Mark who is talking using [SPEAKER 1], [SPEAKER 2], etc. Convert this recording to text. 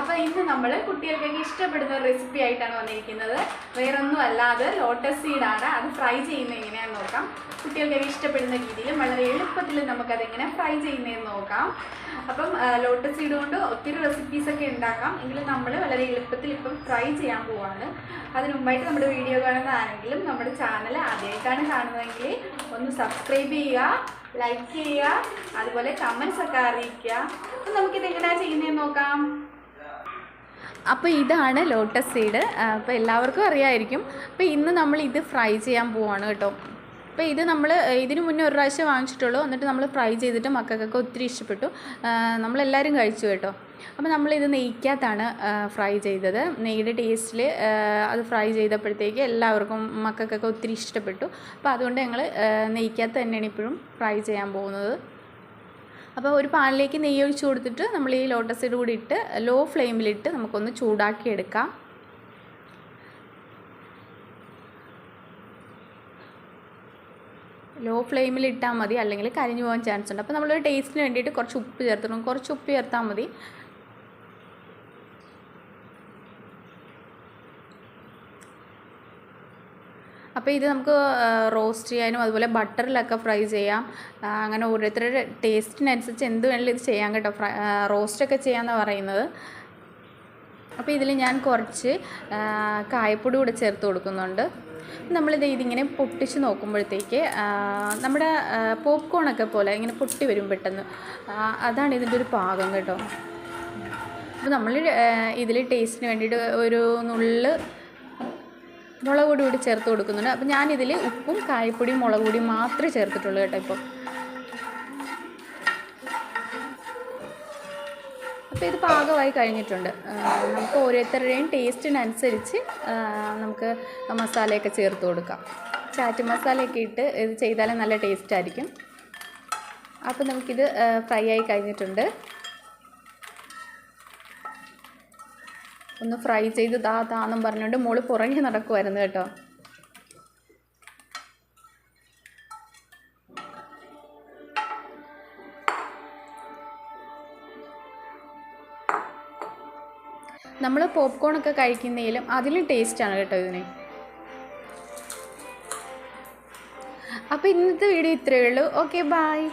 [SPEAKER 1] അപ്പോൾ ഇന്ന് നമ്മൾ കുട്ടികൾക്കൊക്കെ ഇഷ്ടപ്പെടുന്ന റെസിപ്പി ആയിട്ടാണ് വന്നിരിക്കുന്നത്. വേറൊന്നും അല്ലാതെ ലോട്ടസ് സീഡാണ് അത് ഫ്രൈ ചെയ്യുന്നത് എങ്ങനെയാണെന്ന് നോക്കാം. കുട്ടികൾക്കൊക്കെ ഇഷ്ടപ്പെടുന്ന രീതിയിൽ വളരെ എളുപ്പത്തിൽ നമുക്കതെങ്ങനെ ഫ്രൈ ചെയ്യുന്നതെന്ന് നോക്കാം. അപ്പം ലോട്ടസ് സീഡ് കൊണ്ട് ഒത്തിരി റെസിപ്പീസ് ഒക്കെ ഉണ്ടാക്കാം എങ്കിലും നമ്മൾ വളരെ എളുപ്പത്തിൽ ഇപ്പം ഫ്രൈ ചെയ്യാൻ പോവാണ്. അതിന് മുമ്പായിട്ട് നമ്മുടെ വീഡിയോ കാണുന്നതാണെങ്കിലും നമ്മുടെ ചാനൽ ആദ്യമായിട്ടാണ് കാണുന്നതെങ്കിൽ ഒന്ന് സബ്സ്ക്രൈബ് ചെയ്യുക ലൈക്ക് ചെയ്യുക അതുപോലെ കമൻസ് ഒക്കെ അറിയിക്കുക. അപ്പം നമുക്കിത് എങ്ങനെയാണ് ചെയ്യുന്നതെന്ന് നോക്കാം. അപ്പോൾ ഇതാണ് ലോട്ടസ് സീഡ് അപ്പോൾ എല്ലാവർക്കും അറിയാമായിരിക്കും അപ്പോൾ ഇന്ന് നമ്മൾ ഇത് ഫ്രൈ ചെയ്യാൻ പോവാണ് കേട്ടോ. അപ്പോൾ ഇത് നമ്മൾ ഇതിന് മുന്നേ ഒരു പ്രാവശ്യം വാങ്ങിച്ചിട്ടുള്ളൂ. എന്നിട്ട് നമ്മൾ ഫ്രൈ ചെയ്തിട്ട് മക്കൾക്കൊക്കെ ഒത്തിരി ഇഷ്ടപ്പെട്ടു. നമ്മളെല്ലാവരും കഴിച്ചു കേട്ടോ. അപ്പോൾ നമ്മളിത് നെയ്ക്കകത്താണ് ഫ്രൈ ചെയ്തത്. നെയ്യുടെ ടേസ്റ്റിൽ അത് ഫ്രൈ ചെയ്തപ്പോഴത്തേക്ക് എല്ലാവർക്കും മക്കൾക്കൊക്കെ ഒത്തിരി ഇഷ്ടപ്പെട്ടു. അപ്പോൾ അതുകൊണ്ട് ഞങ്ങൾ നെയ്ക്കകത്ത് തന്നെയാണ് ഇപ്പോഴും ഫ്രൈ ചെയ്യാൻ പോകുന്നത്. അപ്പോൾ ഒരു പാനിലേക്ക് നെയ്യ് ഒഴിച്ച് കൊടുത്തിട്ട് നമ്മൾ ഈ ലോട്ടസ് സീഡ് കൂടി ഇട്ട് ലോ ഫ്ലെയിമിലിട്ട് നമുക്കൊന്ന് ചൂടാക്കി എടുക്കാം. ലോ ഫ്ലെയിമിൽ ഇട്ടാൽ മതി. അല്ലെങ്കിൽ കരിഞ്ഞു പോകാൻ ചാൻസ് ഉണ്ട്. അപ്പോൾ നമ്മളൊരു ടേസ്റ്റിന് വേണ്ടിയിട്ട് കുറച്ച് ഉപ്പ് ചേർത്തിടും. കുറച്ച് ഉപ്പ് ചേർത്താൽ മതി. അപ്പോൾ ഇത് നമുക്ക് റോസ്റ്റ് ചെയ്യാനും അതുപോലെ ബട്ടറിലൊക്കെ ഫ്രൈ ചെയ്യാം. അങ്ങനെ ഓരോരുത്തരുടെ ടേസ്റ്റിനനുസരിച്ച് എന്ത് വേണമെങ്കിലും ഇത് ചെയ്യാം കേട്ടോ. ഫ്രൈ റോസ്റ്റൊക്കെ ചെയ്യാമെന്നാണ് പറയുന്നത്. അപ്പോൾ ഇതിൽ ഞാൻ കുറച്ച് കായപ്പൊടി കൂടെ ചേർത്ത് കൊടുക്കുന്നുണ്ട്. നമ്മളിത് ഇതിങ്ങനെ പൊട്ടിച്ച് നോക്കുമ്പോഴത്തേക്ക് നമ്മുടെ പോപ്കോണൊക്കെ പോലെ ഇങ്ങനെ പൊട്ടി വരും പെട്ടെന്ന്. അതാണ് ഇതിന്റെ ഒരു പാകം കേട്ടോ. അപ്പോൾ നമ്മൾ ഇതിൽ ടേസ്റ്റിന് വേണ്ടിയിട്ട് ഒരു നുള്ള് മുളക് പൊടി കൂടി ചേർത്ത് കൊടുക്കുന്നുണ്ട്. അപ്പോൾ ഞാനിതിൽ ഉപ്പും കായപ്പൊടിയും മുളക് പൊടിയും മാത്രമേ ചേർത്തിട്ടുള്ളൂ കേട്ടോ ഇപ്പോൾ അപ്പോൾ ഇത് പാകമായി കഴിഞ്ഞിട്ടുണ്ട്. നമുക്ക് ഓരോരുത്തരുടെയും ടേസ്റ്റിനനുസരിച്ച് നമുക്ക് മസാലയൊക്കെ ചേർത്ത് കൊടുക്കാം. ചാറ്റ് മസാലയൊക്കെ ഇട്ട് ഇത് ചെയ്താലേ നല്ല ടേസ്റ്റ് ആയിരിക്കും. അപ്പോൾ നമുക്കിത് ഫ്രൈ ആയി കഴിഞ്ഞിട്ടുണ്ട്. ഒന്ന് ഫ്രൈ ചെയ്ത് താ താന്നും പറഞ്ഞുകൊണ്ട് മോൾ പുറകെ നടക്കുമായിരുന്നു കേട്ടോ. നമ്മൾ പോപ്കോൺ ഒക്കെ കഴിക്കുന്നതിലും അതിലും ടേസ്റ്റാണ് കേട്ടോ ഇതിന്. അപ്പോൾ ഇന്നത്തെ വീഡിയോ ഇത്രയേ ഉള്ളൂ. Okay bye